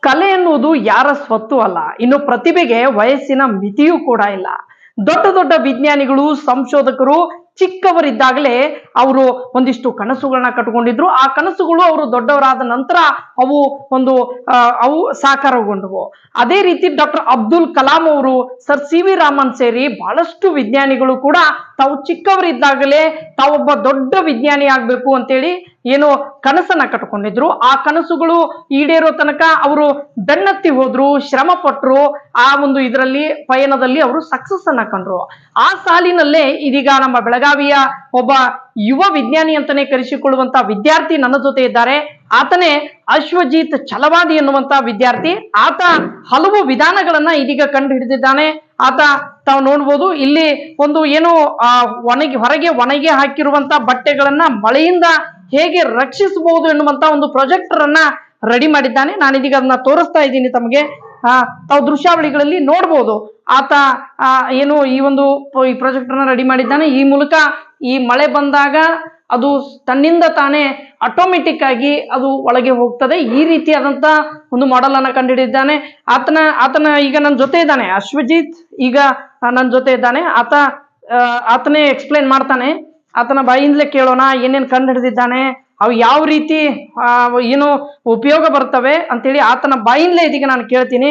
ಕಲೆ ಎನ್ನುವುದು ಯಾರ ಸ್ವತ್ತು ಅಲ್ಲ. ಇನ್ನು ಪ್ರತಿಭೆಗೆ ವಯಸ್ಸಿನ ಮಿತಿಯೂ ಕೂಡ ಇಲ್ಲ. ದೊಡ್ಡ ದೊಡ್ಡ ವಿಜ್ಞಾನಿಗಳು, ಸಂಶೋಧಕರು ಚಿಕ್ಕವರಿದ್ದಾಗಲೇ ಅವರು ಒಂದಿಷ್ಟು ಕನಸುಗಳನ್ನ ಕಟ್ಕೊಂಡಿದ್ರು. ಆ ಕನಸುಗಳು ಅವರು ದೊಡ್ಡವರಾದ ನಂತರ ಅವು ಒಂದು ಅವು ಸಾಕಾರಗೊಂಡವು. ಅದೇ ರೀತಿ ಡಾಕ್ಟರ್ ಅಬ್ದುಲ್ ಕಲಾಂ ಅವರು ಸರ್ ಸಿ ವಿ ರಾಮನ್ ಸೇರಿ ಬಹಳಷ್ಟು ವಿಜ್ಞಾನಿಗಳು ಕೂಡ ತಾವು ಚಿಕ್ಕವರಿದ್ದಾಗಲೇ ತಾವೊಬ್ಬ ದೊಡ್ಡ ವಿಜ್ಞಾನಿ ಆಗ್ಬೇಕು ಅಂತೇಳಿ ಏನು ಕನಸನ್ನ ಕಟ್ಕೊಂಡಿದ್ರು. ಆ ಕನಸುಗಳು ಈಡೇರೋ ತನಕ ಅವರು ಬೆನ್ನತ್ತಿ ಹೋದ್ರು ಶ್ರಮ ಪಟ್ರು ಆ ಒಂದು ಇದರಲ್ಲಿ, ಪಯಣದಲ್ಲಿ ಅವರು ಸಕ್ಸಸ್ ಅನ್ನ ಕಂಡ್ರು. ಆ ಸಾಲಿನಲ್ಲೇ ಇದೀಗ ನಮ್ಮ ಬೆಳಗಾವಿಯ ಒಬ್ಬ ಯುವ ವಿಜ್ಞಾನಿ ಅಂತಾನೆ ಕರೆಸಿಕೊಳ್ಳುವಂತ ವಿದ್ಯಾರ್ಥಿ ನನ್ನ ಜೊತೆ ಇದ್ದಾರೆ. ಆತನೇ ಅಶ್ವಜಿತ್ ಛಲವಾದಿ ಎನ್ನುವಂತ ವಿದ್ಯಾರ್ಥಿ. ಆತ ಹಲವು ವಿಧಾನಗಳನ್ನ ಇದೀಗ ಕಂಡು ಹಿಡಿದಿದ್ದಾನೆ. ಆತ ತಾವು ನೋಡ್ಬೋದು ಇಲ್ಲಿ ಒಂದು ಏನು ಒಣಗಿ, ಹೊರಗೆ ಒಣಗಿ ಹಾಕಿರುವಂತ ಬಟ್ಟೆಗಳನ್ನ ಮಳೆಯಿಂದ ಹೇಗೆ ರಕ್ಷಿಸಬಹುದು ಎನ್ನುವಂತ ಒಂದು ಪ್ರೊಜೆಕ್ಟರ್ ಅನ್ನ ರೆಡಿ ಮಾಡಿದ್ದಾನೆ. ನಾನು ಇದೀಗ ಅದನ್ನ ತೋರಿಸ್ತಾ ಇದ್ದೀನಿ ತಮಗೆ. ಆ, ತಾವು ದೃಶ್ಯಾವಳಿಗಳಲ್ಲಿ ನೋಡ್ಬೋದು. ಆತ ಏನು ಈ ಒಂದು ಈ ಈ ಪ್ರಾಜೆಕ್ಟರ್ನ ರೆಡಿ ಮಾಡಿದ್ದಾನೆ. ಈ ಮೂಲಕ ಈ ಮಳೆ ಬಂದಾಗ ಅದು ತನ್ನಿಂದ ತಾನೇ ಆಟೋಮೆಟಿಕ್ ಆಗಿ ಅದು ಒಳಗೆ ಹೋಗ್ತದೆ. ಈ ರೀತಿಯಾದಂಥ ಒಂದು ಮಾಡೆಲ್ ಅನ್ನ ಕಂಡುಹಿಡಿದಿದ್ದಾನೆ ಆತನ ಆತನ ಈಗ ನನ್ನ ಜೊತೆ ಇದ್ದಾನೆ. ಅಶ್ವಜಿತ್ ಈಗ ನನ್ನ ಜೊತೆ ಇದ್ದಾನೆ. ಆತ ಆತನೇ ಎಕ್ಸ್ಪ್ಲೈನ್ ಮಾಡ್ತಾನೆ. ಆತನ ಬಾಯಿಂದಲೇ ಕೇಳೋಣ, ಏನೇನು ಕಂಡು ಹಿಡಿದಿದ್ದಾನೆ ಅವು ಯಾವ ರೀತಿ ಏನು ಉಪಯೋಗ ಬರ್ತವೆ ಅಂತೇಳಿ ಆತನ ಬಾಯಿಂದಲೇ ಇದೀಗ ನಾನು ಕೇಳ್ತೀನಿ.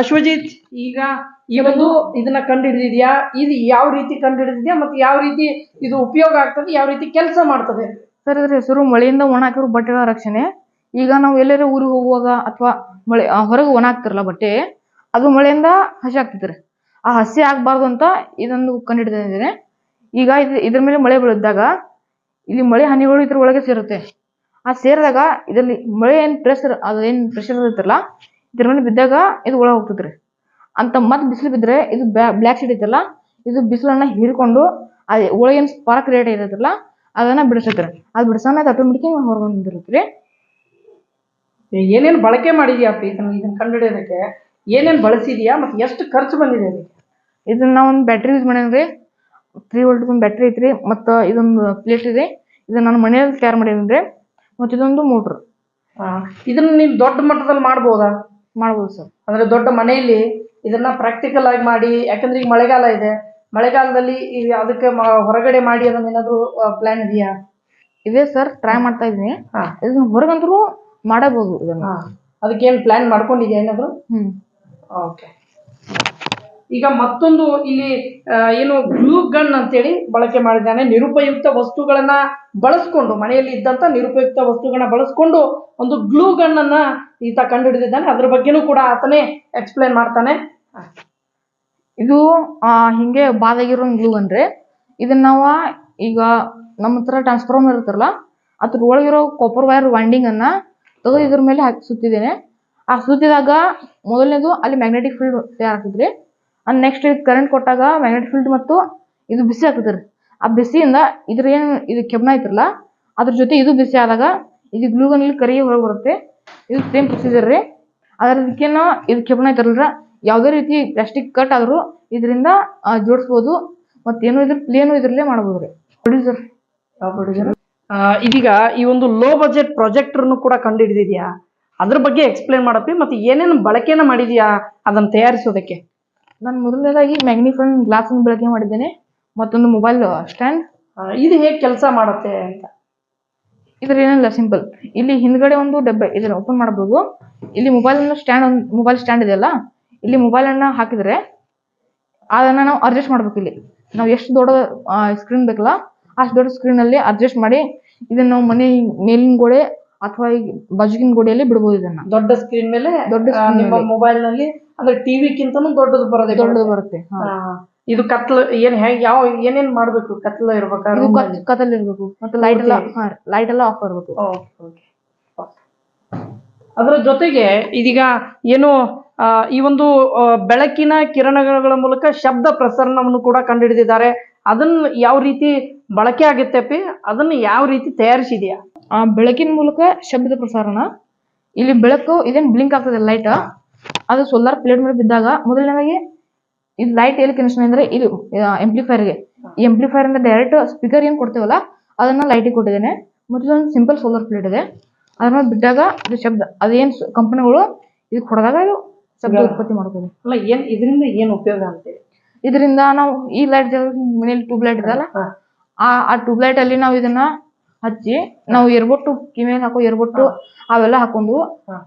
ಅಶ್ವಜಿತ್ ಈಗ ಈ ಒಂದು ಇದನ್ನ ಕಂಡು ಹಿಡಿದಿದ್ಯಾ ಇದು ಯಾವ ರೀತಿ ಕಂಡು ಹಿಡಿದಿದ್ಯಾ ಮತ್ತೆ ಯಾವ ರೀತಿ ಇದು ಉಪಯೋಗ ಆಗ್ತದೆ? ಯಾವ ರೀತಿ ಕೆಲಸ ಮಾಡ್ತದೆ? ಸರ್ ಇದ್ರ ಹೆಸರು ಮಳೆಯಿಂದ ಒಣ ಹಾಕಿರೋ ಬಟ್ಟೆಗಳ ರಕ್ಷಣೆ. ಈಗ ನಾವು ಎಲ್ಲರ ಊರಿಗೆ ಹೋಗುವಾಗ ಅಥವಾ ಮಳೆ ಹೊರಗೆ ಒಣ ಹಾಕ್ತಿರಲ್ಲ ಬಟ್ಟೆ, ಅದು ಮಳೆಯಿಂದ ಹಸಿ ಆಗ್ತಿದ್ರೆ ಆ ಹಸಿ ಆಗ್ಬಾರ್ದು ಅಂತ ಇದೊಂದು ಕಂಡುಹಿಡಿದಿದ್ದೇನೆ ಈಗ ಇದು, ಇದ್ರ ಮೇಲೆ ಮಳೆ ಬೀಳಿದ್ದಾಗ ಇಲ್ಲಿ ಮಳೆ ಹನಿಗಳು ಇದ್ರ ಒಳಗೆ ಸೇರುತ್ತೆ. ಆ ಸೇರಿದಾಗ ಇದರಲ್ಲಿ ಮಳೆ ಏನ್ ಪ್ರೆಷರ್ ಅದು ಏನು ಪ್ರೆಷರ್ ಇರುತ್ತಲ್ಲ, ಇದ್ರ ಮೇಲೆ ಬಿದ್ದಾಗ ಇದು ಒಳಗೆ ಹೋಗ್ತೈತ್ರಿ ಅಂತ ಮತ್ತೆ ಬಿಸಿಲು ಬಿದ್ದರೆ ಇದು ಬ್ಲ್ಯಾಕ್ ಶೀಟ್ ಐತಲ್ಲ ಇದು ಬಿಸಿಲನ್ನ ಹೀರ್ಕೊಂಡು ಅದೇ ಒಳಗೇನು ಸ್ಪಾರ್ಕ್ ರೇಟ್ ಇರುತ್ತಲ್ಲ ಅದನ್ನ ಬಿಡಿಸತ್ರಿ ಅದು ಬಿಡಿಸೋಣ ಆಟೋಮೆಟಿಕ್ ಹೊರಗೆ ಬಂದಿರುತ್ತೆ ಏನೇನು ಬಳಕೆ ಮಾಡಿದ್ಯಾಪ್ಪ ಇದನ್ನ ಇದನ್ನ ಕಂಡು ಹಿಡಿಯೋದಕ್ಕೆ ಏನೇನು ಬಳಸಿದ್ಯಾ ಮತ್ತು ಎಷ್ಟು ಖರ್ಚು ಬಂದಿದೆ ಅದಕ್ಕೆ ಇದನ್ನ ನಾವು ಒಂದು ಬ್ಯಾಟ್ರಿ ಯೂಸ್ ಮಾಡೇನ್ರಿ. ತ್ರೀ ವೋಲ್ಟ್ ಒಂದು ಬ್ಯಾಟ್ರಿ ಐತ್ರಿ. ಮತ್ತು ಇದೊಂದು ಪ್ಲೇಟ್ ಇದೆ. ಇದನ್ನ ನಾನು ಮನೆಯಲ್ಲಿ ತಯಾರು ರೀ ಮತ್ತು ಇದೊಂದು ಮೋಟ್ರ್ ಇದನ್ನ ನೀವು ದೊಡ್ಡ ಮಟ್ಟದಲ್ಲಿ ಮಾಡ್ಬೋದಾ? ಮಾಡ್ಬೋದು ಸರ್. ಅಂದರೆ ದೊಡ್ಡ ಮನೆಯಲ್ಲಿ? ಇದನ್ನ ಪ್ರಾಕ್ಟಿಕಲ್ ಆಗಿ ಮಾಡಿ ಯಾಕಂದ್ರೆ ಈಗ ಮಳೆಗಾಲ ಇದೆ. ಮಳೆಗಾಲದಲ್ಲಿ ಈ ಅದಕ್ಕೆ ಮ- ಹೊರಗಡೆ ಮಾಡಿ ಅದನ್ನ ಏನಾದ್ರು ಪ್ಲಾನ್ ಇದೆಯಾ? ಇದೇ ಸರ್ ಟ್ರೈ ಮಾಡ್ತಾ ಇದೀನಿ ಹಾ. ಇದನ್ನ ಹೊರಗಂತರೂ ಮಾಡಬಹುದು ಇದನ್ನ. ಅದಕ್ಕೇನು ಪ್ಲಾನ್ ಮಾಡ್ಕೊಂಡಿದ್ಯಾ ಏನಾದ್ರು? ಹ್ಮ್. ಓಕೆ. ಈಗ ಮತ್ತೊಂದು ಇಲ್ಲಿ ಆ, ಏನು ಗ್ಲೂ ಗನ್ ಅಂತೇಳಿ ಬಳಕೆ ಮಾಡಿದ್ದಾನೆ. ನಿರುಪಯುಕ್ತ ವಸ್ತುಗಳನ್ನ ಬಳಸ್ಕೊಂಡು ಮನೆಯಲ್ಲಿ ಇದ್ದಂತ ನಿರುಪಯುಕ್ತ ವಸ್ತುಗಳನ್ನ ಬಳಸ್ಕೊಂಡು ಒಂದು ಗ್ಲೂ ಗನ್ ಅನ್ನ ಈತ ಕಂಡು ಹಿಡಿದಿದ್ದಾನೆ ಅದ್ರ ಬಗ್ಗೆನೂ ಕೂಡ ಆತನೇ ಎಕ್ಸ್ಪ್ಲೈನ್ ಮಾಡ್ತಾನೆ. ಇದು ಆ, ಹಿಂಗೆ ಬಾದಾಗಿರೋ ಗ್ಲೂ ಅಂದ್ರೆ ಇದನ್ನ ನಾವು ಈಗ ನಮ್ಮ ಹತ್ರ ಟ್ರಾನ್ಸ್ಫಾರ್ಮರ್ ಇರುತ್ತಲ್ಲ ಅದ್ರ ಒಳಗಿರೋ ಕಾಪರ್ ವೈರ್ ವೈಂಡಿಂಗ್ ಅನ್ನ ತೆಗೆದು ಇದ್ರ ಮೇಲೆ ಹಾಕಿ ಸುತ್ತಿದ್ದೇನೆ. ಆ ಸುತ್ತಿದಾಗ ಮೊದಲನೇದು ಅಲ್ಲಿ ಮ್ಯಾಗ್ನೆಟಿಕ್ ಫೀಲ್ಡ್ ತಯಾರಾಗ್ತದ್ರಿ ಅಂಡ್ ನೆಕ್ಸ್ಟ್ ಇದು ಕರೆಂಟ್ ಕೊಟ್ಟಾಗ ಮ್ಯಾಗ್ನೆಟಿಕ್ ಫೀಲ್ಡ್ ಮತ್ತು ಇದು ಬಿಸಿ ಆಗ್ತದ್ರಿ ಆ ಬಿಸಿಯಿಂದ ಇದ್ರ ಏನು ಇದು ಕೆಬ್ಬನ ಐತ್ರಲ್ಲ ಅದ್ರ ಜೊತೆ ಇದು ಬಿಸಿ ಆದಾಗ ಇದು ಗ್ಲೂಗನ್ನಲ್ಲಿ ಕರಿಗೆ ಹೊರಗೆ ಬರುತ್ತೆ. ಇದು ಸೇಮ್ ಪ್ರೊಸೀಜರ್ ರೀ. ಅದಕ್ಕಿನ್ನ ಇದು ಕೆಬ್ಬಣ ಐತರಲ್ರ ಯಾವುದೇ ರೀತಿ ಪ್ಲಾಸ್ಟಿಕ್ ಕಟ್ ಆದರೂ ಇದರಿಂದ ಜೋಡಿಸ್ಬೋದು. ಮತ್ತೇನು ಇದ್ರ ಪ್ಲೇನು ಇದ್ರಲ್ಲೇ ಮಾಡ್ಬೋದು ರೀ. ಪ್ರೊಡ್ಯೂಸರ್ ಆ, ಇದೀಗ ಈ ಒಂದು ಲೋ ಬಜೆಟ್ ಪ್ರಾಜೆಕ್ಟರ್ನು ಕೂಡ ಕಂಡುಹಿಡಿದಿದ್ಯಾ ಅದ್ರ ಬಗ್ಗೆ ಎಕ್ಸ್ಪ್ಲೇನ್ ಮಾಡಪ್ಪಿ ಮತ್ತೆ ಏನೇನು ಬಳಕೆನ ಮಾಡಿದ್ಯಾ ಅದನ್ನ ತಯಾರಿಸೋದಕ್ಕೆ? ನಾನು ಮೊದಲನೇದಾಗಿ ಮ್ಯಾಗ್ನಿಫೈನ್ ಗ್ಲಾಸ್ ಬಳಕೆ ಮಾಡಿದ್ದೇನೆ. ಮತ್ತೊಂದು ಮೊಬೈಲ್ ಸ್ಟ್ಯಾಂಡ್ ಇದು ಹೇಗೆ ಕೆಲಸ ಮಾಡುತ್ತೆ ಅಂತ? ಇದ್ರ ಏನಿಲ್ಲ ಸಿಂಪಲ್ ಇಲ್ಲಿ ಹಿಂದ್ಗಡೆ ಒಂದು ಡಬ್ಬೆ ಇದನ್ನ ಓಪನ್ ಮಾಡಬಹುದು ಇಲ್ಲಿ ಮೊಬೈಲ್ ಸ್ಟ್ಯಾಂಡ್ ಒಂದು ಮೊಬೈಲ್ ಸ್ಟ್ಯಾಂಡ್ ಇದೆಯಲ್ಲ ಇಲ್ಲಿ ಮೊಬೈಲ್ ಅನ್ನ ಹಾಕಿದ್ರೆ ಅದನ್ನ ನಾವು ಅಡ್ಜಸ್ಟ್ ಮಾಡ್ಬೇಕು ಇಲ್ಲಿ. ನಾವು ಎಷ್ಟು ದೊಡ್ಡ ಸ್ಕ್ರೀನ್ ಬೇಕಲ್ಲ ಅಷ್ಟು ದೊಡ್ಡ ಸ್ಕ್ರೀನ್ ಅಲ್ಲಿ ಅಡ್ಜಸ್ಟ್ ಮಾಡಿ ಇದನ್ನ ನಾವು ಮನೆ ಮೇಲಿನ ಗೋಡೆ ಅಥವಾ ಬಾಜುಗಿನ ಗೋಡೆಯಲ್ಲಿ ಬಿಡಬಹುದು ಇದನ್ನ. ದೊಡ್ಡ ಸ್ಕ್ರೀನ್ ಮೇಲೆ ದೊಡ್ಡ ನಿಮ್ಮ ಮೊಬೈಲ್ನಲ್ಲಿ ಅಂದ್ರೆ ಟಿವಿಕ್ಕಿಂತನೂ ದೊಡ್ಡದು ಬರೋದೇ ದೊಡ್ಡದು ಬರುತ್ತೆ. ಇದು ಕತ್ಲು ಏನ್ ಹೆಂಗ್ ಯಾವ ಏನೇನ್ ಮಾಡ್ಬೇಕು? ಕತ್ಲ ಇರ್ಬೇಕಾದ್ರೆ ಇದು ಕತ್ ಕತ್ತಲ್ಲಿ ಇರ್ಬೇಕು. ಮತ್ತೆ ಲೈಟ್ ಎಲ್ಲ ಲೈಟ್ ಎಲ್ಲ ಆಫ್ ಇರ್ಬೇಕು ಅದರ ಜೊತೆಗೆ ಇದೀಗ ಏನು ಆ, ಈ ಒಂದು ಆ, ಬೆಳಕಿನ ಕಿರಣಗಳ ಮೂಲಕ ಶಬ್ದ ಪ್ರಸರಣವನ್ನು ಕೂಡ ಕಂಡುಹಿಡಿದಿದ್ದಾರೆ. ಅದನ್ನ ಯಾವ ರೀತಿ ಬಳಕೆ ಆಗುತ್ತೆ ಪಿ ಅದನ್ನ ಯಾವ ರೀತಿ ತಯಾರಿಸಿದ್ಯಾ? ಆ ಬೆಳಕಿನ ಮೂಲಕ ಶಬ್ದ ಪ್ರಸರಣ ಇಲ್ಲಿ ಬೆಳಕು ಇದೇನ್ ಬ್ಲಿಂಕ್ ಆಗ್ತದೆ ಲೈಟ್ ಅದು ಸೋಲಾರ್ ಪ್ಲೇಟ್ ಮೇಲೆ ಬಿದ್ದಾಗ ಮೊದಲನೇದಾಗಿ ಇದು ಲೈಟ್ ಎಲ್ಲಿ ಕನೆಕ್ಷನ್ ಅಂದ್ರೆ ಇದು ಎಂಪ್ಲಿಫೈರ್ಗೆ ಈ ಎಂಪ್ಲಿಫೈರ್ ಅಂದ್ರೆ ಡೈರೆಕ್ಟ್ ಸ್ಪೀಕರ್ ಏನ್ ಕೊಡ್ತೇವಲ್ಲ ಅದನ್ನ ಲೈಟಿಗೆ ಕೊಟ್ಟಿದ್ದೇನೆ. ಮತ್ತು ಇದೊಂದು ಸಿಂಪಲ್ ಸೋಲಾರ್ ಪ್ಲೇಟ್ ಇದೆ. ಅದನ್ನ ಬಿಟ್ಟಾಗ ಇದು ಶಬ್ದ ಅದೇನ್ ಕಂಪನಿಗಳು ಇದು ಕೊಡದಾಗ ಇದು ಶಬ್ದ ಉತ್ಪತ್ತಿ ಮಾಡ್ತದೆ ಅಲ್ಲ ಏನ್ ಇದರಿಂದ ಏನ್ ಉಪಯೋಗ ಅಂತೇಳಿ ಇದರಿಂದ ನಾವು ಈ ಲೈಟ್ ಮನೇಲಿ ಟ್ಯೂಬ್ ಲೈಟ್ ಇದಲ್ಲ. ಆ ಆ ಟ್ಯೂಬ್ ಲೈಟ್ ಅಲ್ಲಿ ನಾವು ಇದನ್ನ ಹಚ್ಚಿ ನಾವು ಎರ್ಬೊಟ್ಟು ಕಿವಿಯಲ್ಲಿ ಹಾಕೋ ಎರ್ಬೊಟ್ಟು ಅವೆಲ್ಲ ಹಾಕೊಂಡು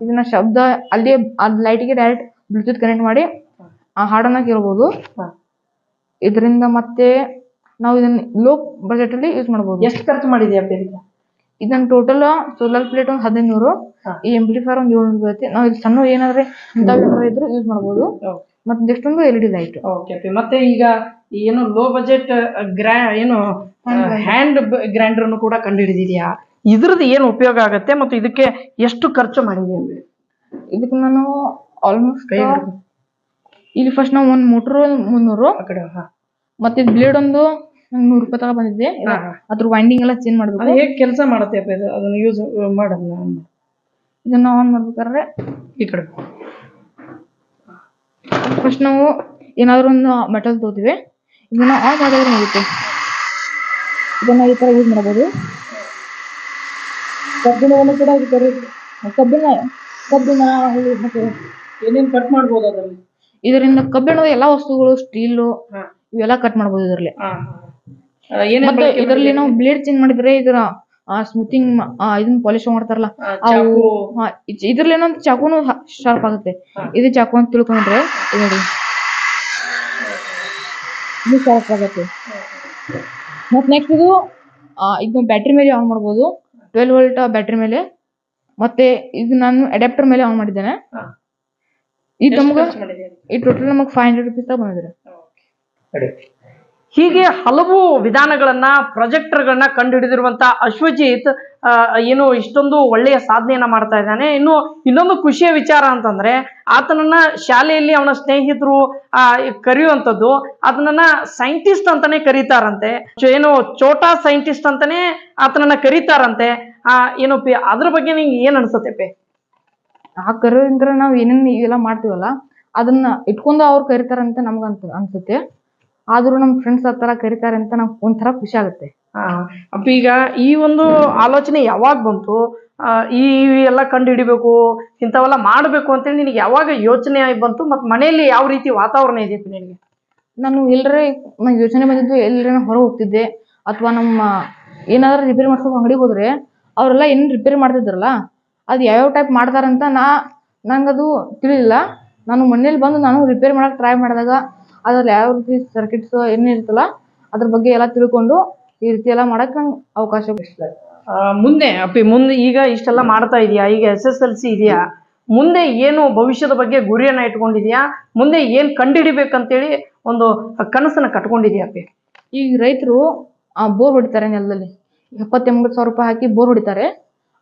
ಇದನ್ನ ಶಬ್ದ ಅಲ್ಲಿ ಆ ಲೈಟಿಗೆ ಡೈರೆಕ್ಟ್ ಬ್ಲೂಟೂತ್ ಕನೆಕ್ಟ್ ಮಾಡಿ ಆ ಹಾಡನ್ನ ಕೇಳ್ಬೋದು. ಇದರಿಂದ ಮತ್ತೆ ನಾವು ಇದನ್ನ ಲೋ ಬಜೆಟ್ ಅಲ್ಲಿ ಯೂಸ್ ಮಾಡಬಹುದು ಎಷ್ಟು ಖರ್ಚು ಮಾಡಿದ್ಯಾ ಇದಕ್ಕೆ? ಇದನ್ನ ಟೋಟಲ್ ಸೋಲಾರ್ ಪ್ಲೇಟ್ ಒಂದು ಹದಿನೈದು. ಈ ಎಂಪ್ಲಿಫೈರ್ ಒಂದು ಏಳ್ನೂರು ಬೀಳುತ್ತೆ ನಾವು ಇದು ಸಣ್ಣ ಏನಾದ್ರೆ ಇಂಥವು ಇದ್ರು ಯೂಸ್ ಮಾಡಬಹುದು ಮತ್ತೆ ನೆಕ್ಸ್ಟ್ ಒಂದು ಎಲ್ ಇಡಿ ಲೈಟ್ ಓಕೆ ಮತ್ತೆ ಈಗ ಏನು ಲೋ ಬಜೆಟ್ ಗ್ರಾ ಏನು ಹ್ಯಾಂಡ್ ಗ್ರೈಂಡರ್ ಕೂಡ ಕಂಡುಹಿಡಿದಿದ್ಯಾ? ಇದ್ರದ್ದು ಏನು ಉಪಯೋಗ ಆಗತ್ತೆ ಮತ್ತು ಇದಕ್ಕೆ ಎಷ್ಟು ಖರ್ಚು ಮಾಡಿದ್ಯಾ? ಅಂದ್ರೆ ಇದಕ್ಕೆ ನಾನು ಆಲ್ಮೋಸ್ಟ್. ಇಲ್ಲಿ ಫಸ್ಟ್ ನಾವು ಒಂದ್ ಮೋಟರ್ ಮುನ್ನೂರು. ಮತ್ತೆ ಬ್ಲೇಡ್ ಒಂದು ನೂರು ರೂಪಾಯಿ ತಗ ಬಂದಿದೆ ಹಾ, ಹಾ. ಅದ್ರ ವೈಂಡಿಂಗ್ ಎಲ್ಲ ಚೇಂಜ್ ಅದು ಮಾಡ್ಬೇಕು ಹೇಗೆ ಕೆಲಸ ಮಾಡುತ್ತೆ ಅಪ್ಪ ಇದು? ಅದನ್ನ ಯೂಸ್ ಮಾಡಲ್ಲ ಇದನ್ನ ಆನ್ ಮಾಡ್ಬೇಕಾದ್ರೆ ಈ ಕಡೆ. ಫಸ್ಟ್ ನಾವು ಏನಾದ್ರು ಒಂದು ಮೆಟಲ್ ತಗೋತೀವಿ. ಇದನ್ನ ಆನ್ ಮಾಡಿದ್ರೆ ಮುಗುತ್ತೆ ಇದನ್ನ ಈ ತರ ಯೂಸ್ ಮಾಡಬಹುದು ಕಬ್ಬಿಣವನ್ನು ಕೂಡ ಕಬ್ಬಿಣ ಕಬ್ಬಿಣ ಮತ್ತೆ ಏನೇನು ಕಟ್ ಮಾಡ್ಬೋದು ಅದರಲ್ಲಿ? ಇದರಿಂದ ಕಬ್ಬಿಣದ ಎಲ್ಲಾ ವಸ್ತುಗಳು ಸ್ಟೀಲ್. ಇವೆಲ್ಲ ಕಟ್ ಮಾಡಬಹುದು ಇದರಲ್ಲಿ. ಮತ್ತೆ ಇದರಲ್ಲಿ ನಾವು ಬ್ಲೇಡ್ ಚೇಂಜ್ ಮಾಡಿದ್ರೆ ಇದರ ಸ್ಮೂತಿಂಗ್ ಇದನ್ನ ಪಾಲಿಶ್ ಮಾಡ್ತಾರಲ್ಲ ಅವು ಇದ್ರಲ್ಲಿ ಏನೋ ಚಾಕುನು ಶಾರ್ಪ್ ಆಗುತ್ತೆ. ಇದು ಚಾಕು ಅಂತ ತಿಳ್ಕೊಂಡ್ರೆ ಇದು ನೋಡಿ. ಇದು ಶಾರ್ಪ್ ಆಗುತ್ತೆ. ಮತ್ತೆ ನೆಕ್ಸ್ಟ್ ಇದು ಇದನ್ನ ಬ್ಯಾಟ್ರಿ ಮೇಲೆ ಆನ್ ಮಾಡ್ಬೋದು. ಟ್ವೆಲ್ ವೋಲ್ಟ್ ಬ್ಯಾಟ್ರಿ ಮೇಲೆ. ಮತ್ತೆ ಇದು ನಾನು ಅಡಾಪ್ಟರ್ ಮೇಲೆ ಆನ್ ಮಾಡಿದ್ದೇನೆ. ಇದು ನಮ್ಗೆ ಈ ಟೋಟಲ್ ನಮಗೆ ಫೈವ್ ಹಂಡ್ರೆಡ್ ರುಪೀಸ್ ಬಂದಿದೆ ಹೀಗೆ ಹಲವು ವಿಧಾನಗಳನ್ನ ಪ್ರೊಜೆಕ್ಟರ್ಗಳನ್ನ ಕಂಡುಹಿಡಿದಿರುವಂತ ಅಶ್ವಜಿತ್ ಆ, ಏನು ಇಷ್ಟೊಂದು ಒಳ್ಳೆಯ ಸಾಧನೆಯನ್ನ ಮಾಡ್ತಾ ಇದ್ದಾನೆ. ಇನ್ನು ಇನ್ನೊಂದು ಖುಷಿಯ ವಿಚಾರ ಅಂತಂದ್ರೆ ಆತನನ್ನ ಶಾಲೆಯಲ್ಲಿ ಅವನ ಸ್ನೇಹಿತರು ಆ ಕರೆಯುವಂಥದ್ದು ಅದನ್ನ ಸೈಂಟಿಸ್ಟ್ ಅಂತಾನೆ ಕರೀತಾರಂತೆ. ಏನು ಚೋಟಾ ಸೈಂಟಿಸ್ಟ್ ಅಂತಾನೆ ಆತನನ್ನ ಕರೀತಾರಂತೆ. ಆ ಏನು ಪಿ ಅದ್ರ ಬಗ್ಗೆ ನಿಂಗೆ ಏನ್ ಅನ್ಸುತ್ತೆ ಪಿ? ಆ ಕರೋದ್ರಿಂದ ನಾವ್ ಏನೇನ್ ಇವೆಲ್ಲ ಮಾಡ್ತೀವಲ್ಲ ಅದನ್ನ ಇಟ್ಕೊಂಡು ಅವ್ರು ಕರಿತಾರಂತ ನಮ್ಗ ಅಂತ ಅನ್ಸುತ್ತೆ. ಆದ್ರೂ ನಮ್ ಫ್ರೆಂಡ್ಸ್ ಆ ತರ ಕರಿತಾರೆ ಅಂತ ನಮ್ಗೆ ಒಂಥರ ಖುಷಿ ಆಗುತ್ತೆ. ಆ, ಅಪ್ಪ ಈಗ ಈ ಒಂದು ಆಲೋಚನೆ ಯಾವಾಗ ಬಂತು? ಆ, ಈ ಎಲ್ಲ ಕಂಡು ಹಿಡಿಬೇಕು ಇಂಥವೆಲ್ಲ ಮಾಡಬೇಕು ಅಂತೇಳಿ ನಿನಗೆ ಯಾವಾಗ ಯೋಚನೆ ಆಗಿ ಬಂತು? ಮತ್ತು ಮನೆಯಲ್ಲಿ ಯಾವ ರೀತಿ ವಾತಾವರಣ ಇದೆ ಅಪ್ಪಿ ನಿನಗೆ? ನಾನು ಎಲ್ಲರೇ ನಂಗೆ ಯೋಚನೆ ಬಂದಿದ್ದು ಎಲ್ಲರೇ ಹೊರ ಹೋಗ್ತಿದ್ದೆ. ಅಥವಾ ನಮ್ಮ ಏನಾದ್ರೂ ರಿಪೇರಿ ಮಾಡ್ಸೋ ಅಂಗಡಿಗೆ ಹೋದ್ರೆ ಅವರೆಲ್ಲ ಏನ್ ರಿಪೇರಿ ಮಾಡ್ತಿದ್ರಲ್ಲ ಅದು ಯಾವ್ಯಾವ ಟೈಪ್ ಮಾಡ್ತಾರಂತ ನಾ ನಂಗದು ತಿಳಿಲಿಲ್ಲ. ನಾನು ಮನೇಲಿ ಬಂದು ನಾನು ರಿಪೇರಿ ಮಾಡೋಕೆ ಟ್ರೈ ಮಾಡಿದಾಗ ಅದ್ರಲ್ಲಿ ಯಾವ ರೀತಿ ಸರ್ಕಿಟ್ಸ್ ಏನಿರುತ್ತಲ್ಲ ಅದ್ರ ಬಗ್ಗೆ ಎಲ್ಲ ತಿಳ್ಕೊಂಡು ಈ ರೀತಿ ಎಲ್ಲ ಮಾಡಕ್ ನಂಗೆ ಅವಕಾಶ ಮುಂದೆ ಅಪ್ಪಿ ಮುಂದೆ ಈಗ ಇಷ್ಟೆಲ್ಲ ಮಾಡ್ತಾ ಇದೀಯಾ? ಈಗ ಎಸ್ ಎಸ್ ಎಲ್ ಸಿ ಇದೆಯಾ? ಮುಂದೆ ಏನು ಭವಿಷ್ಯದ ಬಗ್ಗೆ ಗುರಿಯನ್ನ ಇಟ್ಕೊಂಡಿದ್ಯಾ? ಮುಂದೆ ಏನು ಕಂಡುಹಿಡಿಬೇಕಂತೇಳಿ ಒಂದು ಕನಸನ್ನ ಕಟ್ಕೊಂಡಿದ್ಯಾ ಅಪ್ಪಿ? ಈಗ ರೈತರು ಬೋರ್ ಹೊಡಿತಾರೆ ನೆಲದಲ್ಲಿ. ಎಪ್ಪತ್ತೆಂಬತ್ತು ಸಾವಿರ ರೂಪಾಯಿ ಹಾಕಿ ಬೋರ್ ಹೊಡಿತಾರೆ.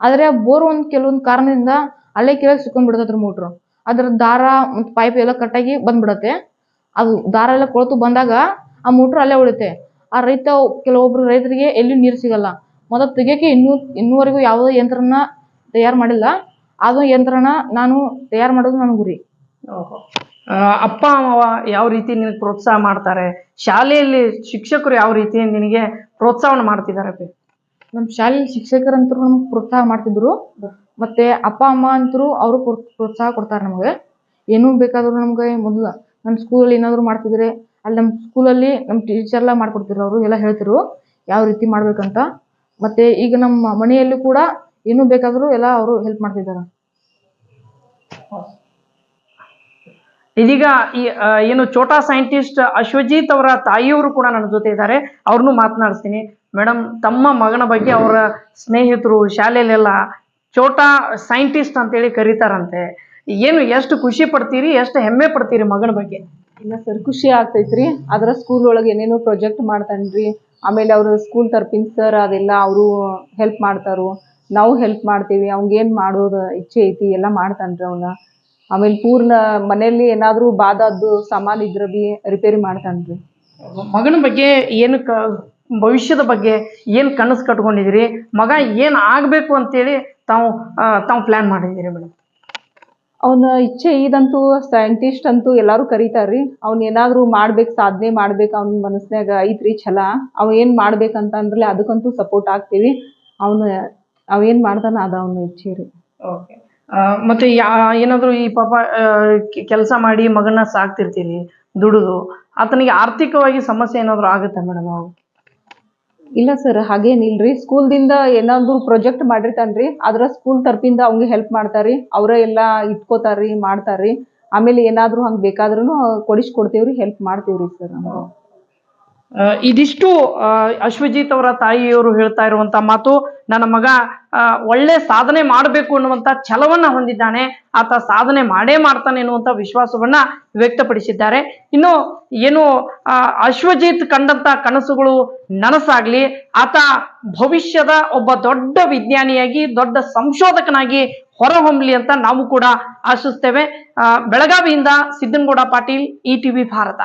ಆದ್ರೆ ಬೋರ್ ಒಂದು ಕೆಲವೊಂದು ಕಾರಣದಿಂದ ಅಲ್ಲೇ ಕೆಳಗೆ ಸಿಕ್ಕೊಂಡ್ ಬಿಡತೈತ್ರ ಮೋಟ್ರು. ಅದ್ರ ದಾರ ಮತ್ತು ಪೈಪ್ ಎಲ್ಲ ಕಟ್ಟಾಗಿ ಬಂದ್ಬಿಡತ್ತೆ. ಅದು ದಾರ ಎಲ್ಲ ಕೊಳ್ತು ಬಂದಾಗ ಆ ಮೋಟ್ರು ಅಲ್ಲೇ ಉಳಿತೆ ಆ ರೈತ ಕೆಲವೊಬ್ರು ರೈತರಿಗೆ ಎಲ್ಲಿ ನೀರು ಸಿಗಲ್ಲ. ಮೊದಲು ತೆಗಿಯಕ್ಕೆ ಇನ್ನೂ ಇನ್ನೂವರೆಗೂ ಯಾವುದೇ ಯಂತ್ರನ ತಯಾರು ಮಾಡಿಲ್ಲ. ಅದು ಯಂತ್ರನ ನಾನು ತಯಾರು ಮಾಡೋದು ನನ್ನ ಗುರಿ. ಅಪ್ಪ ಅಮ್ಮ ಯಾವ ರೀತಿ ನಿನಗೆ ಪ್ರೋತ್ಸಾಹ ಮಾಡ್ತಾರೆ? ಶಾಲೆಯಲ್ಲಿ ಶಿಕ್ಷಕರು ಯಾವ ರೀತಿ ನಿನಗೆ ಪ್ರೋತ್ಸಾಹವನ್ನು ಮಾಡ್ತಿದ್ದಾರೆ ನಮ್ಮ ಶಾಲೆ ಶಿಕ್ಷಕರಂತರೂ ನಮ್ಗೆ ಪ್ರೋತ್ಸಾಹ ಮಾಡ್ತಿದ್ರು. ಮತ್ತೆ ಅಪ್ಪ, ಅಮ್ಮ ಅಂತರೂ ಅವರು ಪ್ರೋತ್ಸಾಹ ಕೊಡ್ತಾರೆ ನಮಗೆ. ಏನೂ ಬೇಕಾದರೂ ನಮ್ಗೆ ಮೊದಲು ನಮ್ಮ ಸ್ಕೂಲಲ್ಲಿ ಏನಾದರೂ ಮಾಡ್ತಿದ್ರೆ ಅಲ್ಲಿ ನಮ್ಮ ಸ್ಕೂಲಲ್ಲಿ ನಮ್ಮ ಟೀಚರ್ ಎಲ್ಲ ಮಾಡ್ಕೊಡ್ತಿದ್ರು ಅವರು, ಎಲ್ಲ ಹೇಳ್ತಿರು ಯಾವ ರೀತಿ ಮಾಡ್ಬೇಕಂತ. ಮತ್ತೆ ಈಗ ನಮ್ಮ ಮನೆಯಲ್ಲಿ ಕೂಡ ಏನು ಬೇಕಾದರೂ ಎಲ್ಲ ಅವರು ಹೆಲ್ಪ್ ಮಾಡ್ತಿದ್ದಾರೆ ಇದೀಗ ಈ ಏನು ಚೋಟಾ ಸೈಂಟಿಸ್ಟ್ ಅಶ್ವಜಿತ್ ಅವರ ತಾಯಿಯವರು ಕೂಡ ನನ್ನ ಜೊತೆ ಇದ್ದಾರೆ. ಅವ್ರನ್ನೂ ಮಾತನಾಡಿಸ್ತೀನಿ. ಮೇಡಮ್ ತಮ್ಮ ಮಗನ ಬಗ್ಗೆ ಅವರ ಸ್ನೇಹಿತರು ಶಾಲೆಯಲ್ಲೆಲ್ಲ ಚೋಟಾ ಸೈಂಟಿಸ್ಟ್ ಅಂತೇಳಿ ಕರೀತಾರಂತೆ. ಏನು ಎಷ್ಟು ಖುಷಿ ಪಡ್ತೀರಿ ಎಷ್ಟು ಹೆಮ್ಮೆ ಪಡ್ತೀರಿ ಮಗನ ಬಗ್ಗೆ? ಇಲ್ಲ ಸರ್ ಖುಷಿ ಆಗ್ತೈತ್ರಿ. ಆದ್ರೆ ಸ್ಕೂಲ್ ಒಳಗೆ ಏನೇನೋ ಪ್ರಾಜೆಕ್ಟ್ ಮಾಡ್ತಾನ್ರಿ. ಆಮೇಲೆ ಅವರು ಸ್ಕೂಲ್ ತರ್ಪಿನ ಸರ್ ಅದೆಲ್ಲ ಅವರು ಹೆಲ್ಪ್ ಮಾಡ್ತಾರು. ನಾವು ಹೆಲ್ಪ್ ಮಾಡ್ತೀವಿ. ಅವ್ನಿಗೇನು ಮಾಡೋದು ಇಚ್ಛೆ ಐತಿ ಎಲ್ಲ ಮಾಡ್ತಾನ್ರಿ ಅವನ. ಆಮೇಲೆ ಪೂರ್ಣ ಮನೆಯಲ್ಲಿ ಏನಾದರೂ ಬಾದದ್ದು ಸಾಮಾನು ಇದ್ರ ಬಿ ರಿಪೇರಿ ಮಾಡ್ತಾನ್ರಿ. ಮಗನ ಬಗ್ಗೆ ಏನು ಭವಿಷ್ಯದ ಬಗ್ಗೆ ಏನು ಕನಸು ಕಟ್ಕೊಂಡಿದ್ದೀರಿ? ಮಗ ಏನು ಆಗಬೇಕು ಅಂತೇಳಿ ತಾವು ತಾವು ಪ್ಲ್ಯಾನ್ ಮಾಡಿದ್ದೀರಿ ಮೇಡಮ್ ಅವನ ಇಚ್ಛೆ ಇದಂತೂ ಸೈಂಟಿಸ್ಟ್ ಅಂತೂ ಎಲ್ಲರೂ ಕರೀತಾರ್ರಿ. ಅವ್ನ ಏನಾದರೂ ಮಾಡ್ಬೇಕು ಸಾಧನೆ ಮಾಡ್ಬೇಕು ಅವ್ನ ಮನಸ್ನ್ಯಾಗ ಐತ್ರಿ ಛಲ. ಅವ ಏನು ಮಾಡ್ಬೇಕಂತ ಅಂದ್ರಲೆ ಅದಕ್ಕಂತೂ ಸಪೋರ್ಟ್ ಆಗ್ತೀವಿ. ಅವನು ಅವೇನು ಮಾಡ್ತಾನ ಅದ ಅವನ ಇಚ್ಛೆ ರೀ. ಓಕೆ ಮತ್ತೆ ಯಾ ಏನಾದರೂ ಈ ಪಾಪ ಕೆಲಸ ಮಾಡಿ ಮಗನ ಸಾಕ್ತಿರ್ತೀರಿ ದುಡಿದು. ಆತನಿಗೆ ಆರ್ಥಿಕವಾಗಿ ಸಮಸ್ಯೆ ಏನಾದರೂ ಆಗುತ್ತೆ ಮೇಡಮ್ ಇಲ್ಲ ಸರ್ ಹಾಗೇನಿಲ್ರಿ ಸ್ಕೂಲ್ದಿಂದ ಏನಾದ್ರು ಪ್ರಾಜೆಕ್ಟ್ ಮಾಡಿರ್ತಾನ್ರಿ ಆದ್ರೆ ಸ್ಕೂಲ್ ತರಪಿಂದ ಅವ್ನಿಗೆ ಹೆಲ್ಪ್ ಮಾಡ್ತಾರ್ರಿ ಅವರ ಎಲ್ಲ ಇಟ್ಕೋತಾರ್ರಿ ಮಾಡ್ತಾರ್ರಿ ಆಮೇಲೆ ಏನಾದರೂ ಹಂಗೆ ಬೇಕಾದ್ರೂ ಕೊಡಿಸ್ಕೊಡ್ತೇವ್ರಿ ಹೆಲ್ಪ್ ಮಾಡ್ತೇವ್ರಿ ಸರ್ ನಾವು ಇದಿಷ್ಟು ಅಶ್ವಜಿತ್ ಅವರ ತಾಯಿಯವರು ಹೇಳ್ತಾ ಇರುವಂತ ಮಾತು, ನನ್ನ ಮಗ ಒಳ್ಳೆ ಸಾಧನೆ ಮಾಡಬೇಕು ಅನ್ನುವಂತ ಛಲವನ್ನ ಹೊಂದಿದ್ದಾನೆ, ಆತ ಸಾಧನೆ ಮಾಡೇ ಮಾಡ್ತಾನೆ ಎನ್ನುವಂತ ವಿಶ್ವಾಸವನ್ನ ವ್ಯಕ್ತಪಡಿಸಿದ್ದಾರೆ. ಇನ್ನು ಏನು ಅಶ್ವಜಿತ್ ಕಂಡಂತ ಕನಸುಗಳು ನನಸಾಗ್ಲಿ, ಆತ ಭವಿಷ್ಯದ ಒಬ್ಬ ದೊಡ್ಡ ವಿಜ್ಞಾನಿಯಾಗಿ, ದೊಡ್ಡ ಸಂಶೋಧಕನಾಗಿ ಹೊರಹೊಮ್ಮಲಿ ಅಂತ ನಾವು ಕೂಡ ಆಶಿಸ್ತೇವೆ. ಬೆಳಗಾವಿಯಿಂದ ಸಿದ್ದನಗೌಡ ಪಾಟೀಲ್, ಇ ಟಿವಿ ಭಾರತ.